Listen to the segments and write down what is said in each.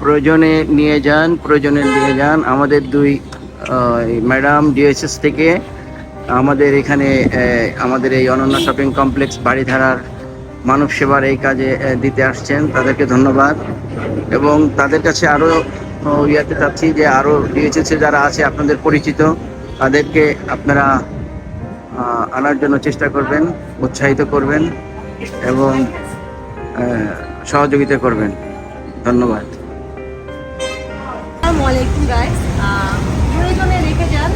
প্রয়োজনে নিয়ে যান, প্রয়োজনে নিয়ে যান। আমাদের দুই ম্যাডাম ডিএসএস থেকে আমাদের এখানে আমাদের এই অনন্য শপিং কমপ্লেক্স বাড়িধারার মানব সেবার এই কাজে দিতে আসছেন। তাদেরকে ধন্যবাদ। এবং তাদের কাছে আরও ইয়াতে চাচ্ছি যে আরও ডিএসএস যারা আছে, আপনাদের পরিচিত, তাদেরকে আপনারা আনার জন্য চেষ্টা করবেন, উৎসাহিত করবেন। এবং সহযোগিতা করবেন। ধন্যবাদ। প্রয়োজনে রেখে যান।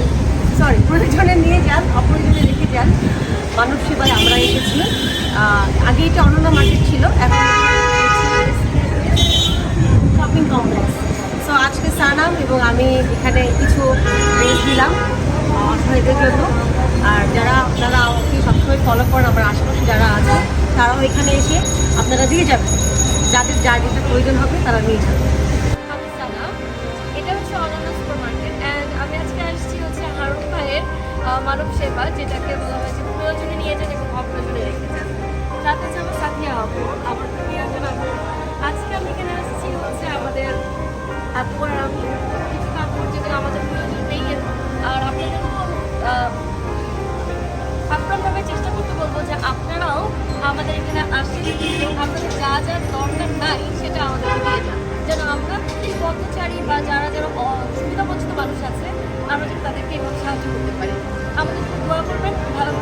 সরি প্রয়োজনে নিয়ে যান, অপ্রয়োজনে রেখে যান। মানব সেবায় আমরা এসেছি। আগে এটা অনন্য মার্কেট ছিল, এখন শপিং কমপ্লেক্স। সো আজকে সানাম এবং আমি এখানে কিছু ড্রেস দিলাম অসহায়দের জন্য। আর যারা আপনারা আমাকে সবসময় ফলো করেন, আমার আশেপাশে যারা আছে তারাও এখানে এসে আপনারা দিয়ে যাবেন। যাদের যার যেটা প্রয়োজন হবে তারা নিয়ে যাবেন। এটা হচ্ছে মার্কেট আমি আজকে আসছি হচ্ছে হারুন ভাইয়ের মানব সেবা, যেটাকে বলা হয় যে প্রয়োজনে নিয়ে যান আমাদের যা যা দরকার নাই সেটা আমাদের যেন আমরা পথচারী বা যারা যারা সুবিধাবঞ্চিত মানুষ আছে, আমরা যদি তাদেরকে এভাবে সাহায্য করতে পারি। আমাদের দোয়া করবেন, ভালো